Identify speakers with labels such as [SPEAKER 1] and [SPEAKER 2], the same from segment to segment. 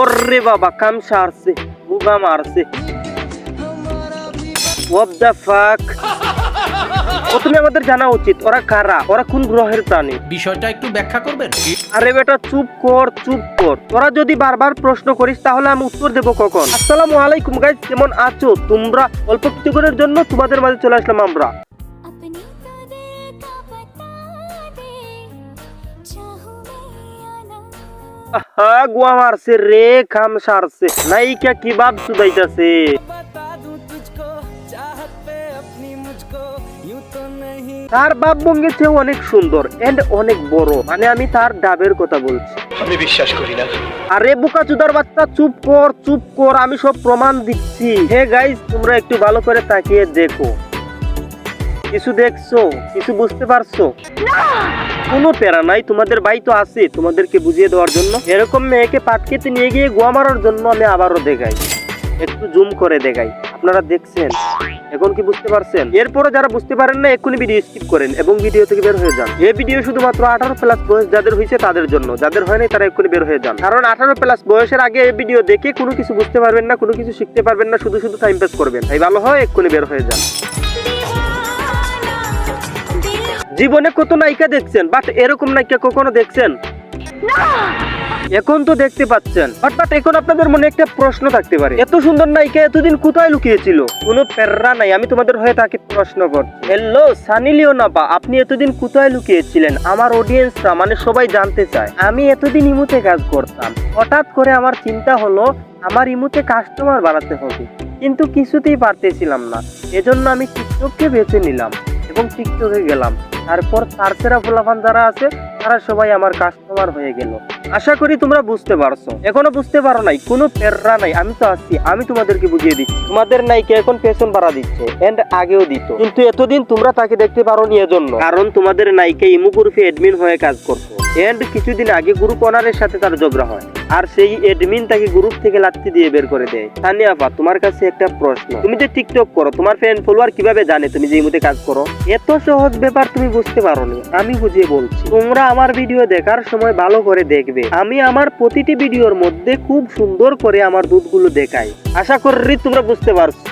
[SPEAKER 1] ওরে বাবা কাম সারছে বুগা মারছে। হোয়াট দ্য ফাক প্রথমে আমাদের জানা উচিত ওরা কারা ওরা কোন গ্রহের প্রাণী?
[SPEAKER 2] বিষয়টা একটু ব্যাখ্যা করবেন?
[SPEAKER 1] আরে বেটা চুপ কর চুপ কর। তোরা যদি বারবার প্রশ্ন করিস তাহলে আমি উত্তর দেবো কখন? আসসালামু আলাইকুম গাইজ কেমন আছো? তোমরা অল্প কিছুক্ষণের জন্য তোমাদের মাঝে চলে আসলাম আমরা। গুয়া মারছে রে খাম সারছে। নায়িকা কি বাপ তার বাপ বঙ্গের চেয়ে অনেক সুন্দর এন্ড অনেক বড়। মানে আমি তার ডাবের কথা বলছি।
[SPEAKER 3] আমি বিশ্বাস করি না।
[SPEAKER 1] আরে বোকা চুদার বাচ্চা চুপ কর চুপ কর আমি সব প্রমাণ দিচ্ছি। হে গাইজ তোমরা একটু ভালো করে তাকিয়ে দেখো। কিছু দেখছ, কিছু বুঝতে পারছ? কোনো প্যারা নাই, তোমাদের ভাই তো আছে, তোমাদেরকে বুঝিয়ে দেওয়ার জন্য। এরকম মেয়েকে পাটকেতে নিয়ে গিয়ে গোয়া মারার জন্য আমি আবারও দেখাই। একটু জুম করে দেখাই। আপনারা দেখছেন? এখন কি বুঝতে পারছেন? এরপরে যারা বুঝতে পারেন না, এক্ষুনি ভিডিও স্কিপ করেন এবং ভিডিও থেকে বের হয়ে যান। এই ভিডিও শুধুমাত্র আঠারো প্লাস বয়স যাদের হয়েছে তাদের জন্য। যাদের হয়নি তারা এক্ষুনি বের হয়ে যান। কারণ আঠারো প্লাস বয়সের আগে এই ভিডিও দেখে কোনো কিছু বুঝতে পারবেন না, কোনো কিছু শিখতে পারবেন না, শুধু শুধু টাইম পাস করবেন। তাই ভালো হয়, এক্ষুনি বের হয়ে যান। জীবনে কত নায়িকা দেখছেন বাট এরকম নায়িকা কখনো দেখছেন? এখন তো দেখতে পাচ্ছেন বাট এখন আপনাদের মনে একটা প্রশ্ন থাকতে পারে। এত সুন্দর নায়িকা এতদিন কোথায় লুকিয়েছিল? কোনো প্যারা নাই আমি তোমাদের হয়ে তাকে প্রশ্ন করছি। হ্যালো সানি লিওনাপা আপনি এতদিন কোথায় লুকিয়েছিলেন? আমার অডিয়েন্সরা মানে সবাই জানতে চায়। আমি এতদিন ইমুতে কাজ করতাম। হঠাৎ করে আমার চিন্তা হলো আমার ইমুতে কাস্টমার বাড়াতে হবে। কিন্তু কিছুতেই পারতেছিলাম না। এজন্য আমি টিকটককে বেছে নিলাম এবং টিকটকে গেলাম। তারপর তারসেরা ফোলাফান যারা আছে, তারা সবাই আমার কাস্টমার হয়ে গেল। আশা করি তোমরা বুঝতে পারছ। এখনও বুঝতে পারো নাই, কোনো প্যারা নাই, আমি তো আছি, আমি তোমাদেরকে বুঝিয়ে দিচ্ছি। তোমাদের নাইকে এখন পেছন বাড়া দিচ্ছে এন্ড আগেও দিত। কিন্তু এতদিন তোমরা তাকে দেখতে পারো নি এজন্য। কারণ তোমাদের নাইকে ইমু গ্রুপে এডমিন হয়ে কাজ করতো। এন্ড কিছুদিন আগে গ্রুপ অনারের সাথে তার ঝগড়া হয়। আর সেই এডমিন তাকে গ্রুপ থেকে লাত্তি দিয়ে বের করে দেয়। তানিয়া আপা তোমার কাছে একটা প্রশ্ন। তুমি যে টিকটক করো, তোমার ফ্রেন্ড ফলোয়ার কীভাবে জানে তুমি যে ইমুতে কাজ করো? এত সহজ ব্যাপার তুমি বুঝতে পারোনি, আমি বুঝিয়ে বলছি। তোমরা আমার ভিডিও দেখার সময় ভালো করে দেখবে। আমি আমার প্রতিটি ভিডিওর মধ্যে খুব সুন্দর করে আমার দুধগুলো দেখাই। আশা করি তোমরা বুঝতে পারছ।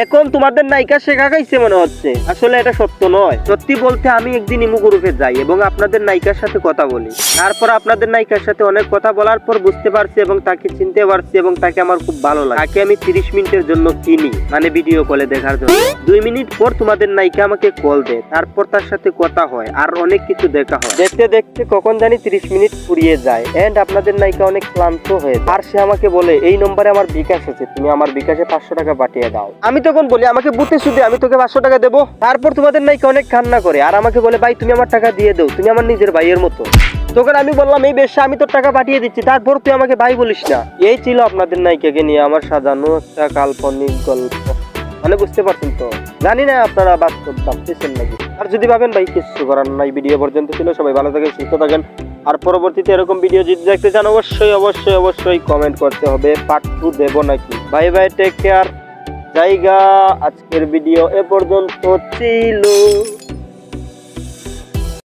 [SPEAKER 1] এখন তোমাদের নায়িকা শেখা গাইছে মনে হচ্ছে। আসলে এটা সত্য নয়। সত্যি বলতে আমি একদিন ইমু গ্রুপে যাই এবং আপনাদের নায়িকার সাথে কথা বলি। তারপর আপনাদের নায়িকার সাথে অনেক কথা বলার পর বুঝতে পারছি এবং তাকে চিনতে পারছি এবং তাকে আমার খুব ভালো লাগে। তাকে আমি তিরিশ মিনিটের জন্য কিনি মানে ভিডিও কলে দেখার জন্য। দুই মিনিট পর তোমাদের নায়িকা আমাকে কল দেয়। তারপর তার সাথে কথা হয় আর অনেক কিছু দেখা হয়। দেখতে দেখতে কখন জানি তিরিশ মিনিট ফুরিয়ে যায়। এন্ড আপনাদের নায়িকা অনেক ক্লান্ত হয়ে আর সে আমাকে বলে, এই নম্বরে আমার বিকাশ আছে। তুমি আমার বিকাশে পাঁচশো টাকা পাঠিয়ে দাও। আমি তখন বলি, আমাকে বুথে শুধু আমি তোকে পাঁচশো টাকা দেবো। তারপর তোমাদের নায়িকা অনেক কান্না করে, আর আমাকে বলে, ভাই, তুমি আমার টাকা দিয়ে দাও, তুমি আমার নিজের ভাইয়ের মতো। তখন আমি বললাম, এই বেশ আমি তোর টাকা পাঠিয়ে দিচ্ছি, তারপর তুই আমাকে ভাই বলিস না। এই ছিল আপনাদের নায়িকাকে নিয়ে আমার সাজানো একটা কাল্পনিক গল্প। মানে বুঝতে পারছেন তো? জানি না আপনারা বাস্তব ভাবতেছেন নাকি? আর যদি ভাবেন, ভাই, কিছু করার নাই ভিডিও পর্যন্ত ছিল, সবাই ভালো থাকেন, সুস্থ থাকেন। আর পরবর্তীতে এরকম ভিডিও যদি দেখতে চান, অবশ্যই অবশ্যই অবশ্যই কমেন্ট করতে হবে, পার্ট টু দেবো নাকি? বাই বাই টেক কেয়ার জায়গা। আজকের ভিডিও এ পর্যন্ত ছিল।